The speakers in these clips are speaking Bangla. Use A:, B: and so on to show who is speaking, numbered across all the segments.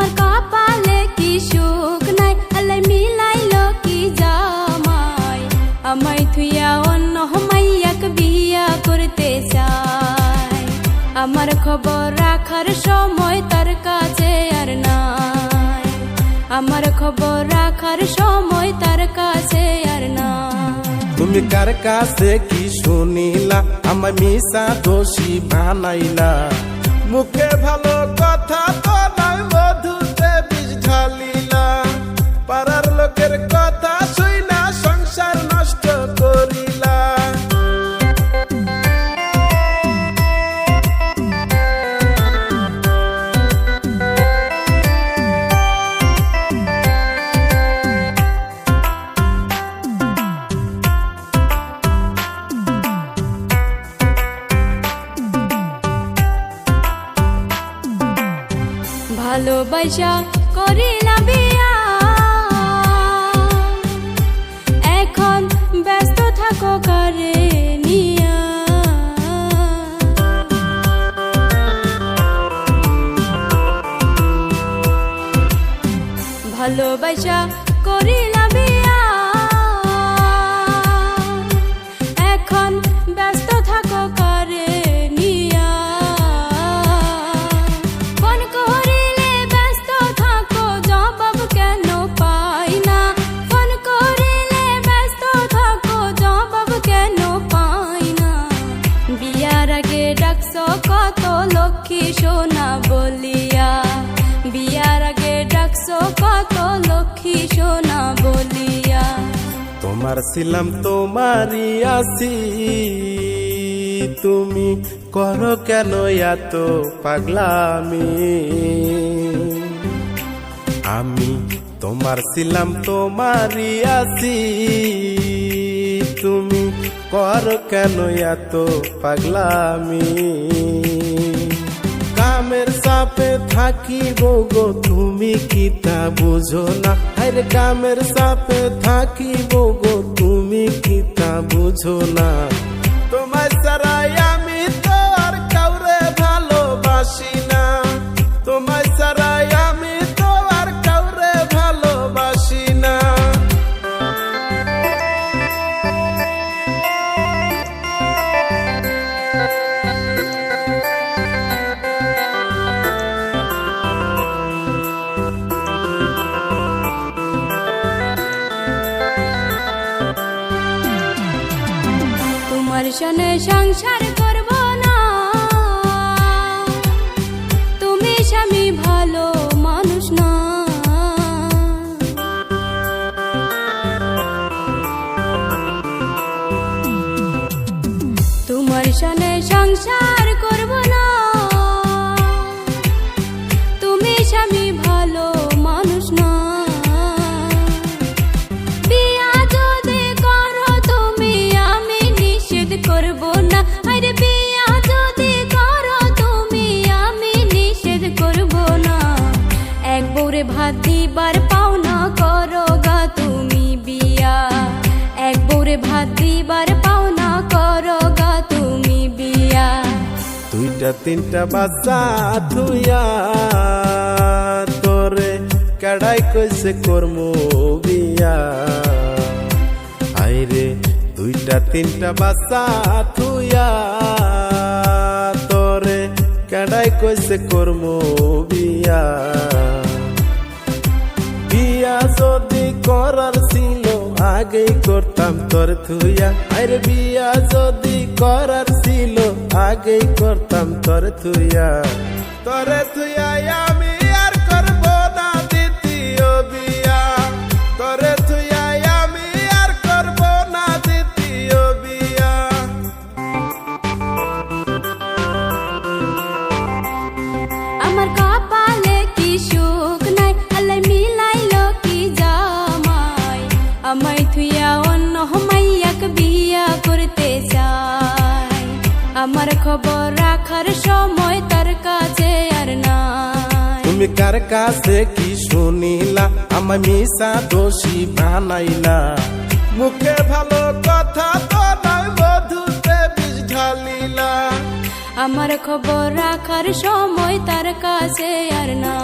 A: তোমার কপালে কি সুখ নাই? আল্লাহ মিলাইল কি জামাই? আমায় থুইয়া অন্য মাইয়াক বিয়া করতে চাই। আমার খবর রাখার সময় তার কাছে আর নাই। আমার খবর রাখার সময় তার কাছে আর নাই।
B: তুমি কার কাছে কি শুনিলা? আমার মিশা দোষী বানাইলা। মুখে ভালো কথা তো নাই
A: ভালোবাসা করিলাম বিয়া এখন ব্যস্ত থাকো কারে নিয়া। ভালোবাসা করিলাম বিয়া এখন
B: তোমার ছিলাম তোমারই আসি তুমি করো কেন এত পাগলামি? আমি তোমার ছিলাম তোমারই আসি তুমি করো কেন এত পাগলামি? কামের সাপে থাকিব গো, তুমি কি তা বুঝো না? আরে কামের সাপে থাকিব গো কি তা বুঝো না। তোমার সারাই
A: তোমার সংসার করব না। তুমি স্বামী ভালো মানুষ না। তোমার সনে সংসার করব না ভাত দিবার পাওনা করো গা তুমি বিয়া। এক বউরে ভাত দিবার পাওনা করো গা তুমি বিয়া।
B: দুইটা, তিনটা বাচ্চা ধুইয়া তোরে কাড়াই কইছে কর্ম বিয়া। আইরে, দুইটা, তিনটা বাচ্চা থুইয়া তোরে কাড়াই কইছে কর্ম বিয়া বিয়া। আগেই করতাম তোর থুইয়া আরে বিয়া যদি করার ছিল, আগেই করতাম তোর থুইয়া তোর থুইয়া
A: খবর রাখার সময় তার কাছে আর নাই। তুমি
B: কার কাছে কি শুনিলা? আমায় মিশা দোষী বানাইলা। মুখে ভালো কথা তো নয় মধুতে বিষ ঢালিলা।
A: আমার খবর রাখার সময় তার কাছে আর না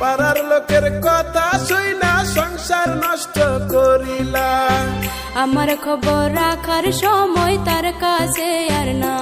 B: পাড়ার লোকের কথা শুই না সংসার নষ্ট করিলা।
A: আমার খবর রাখার সময় তার কাছে আর না।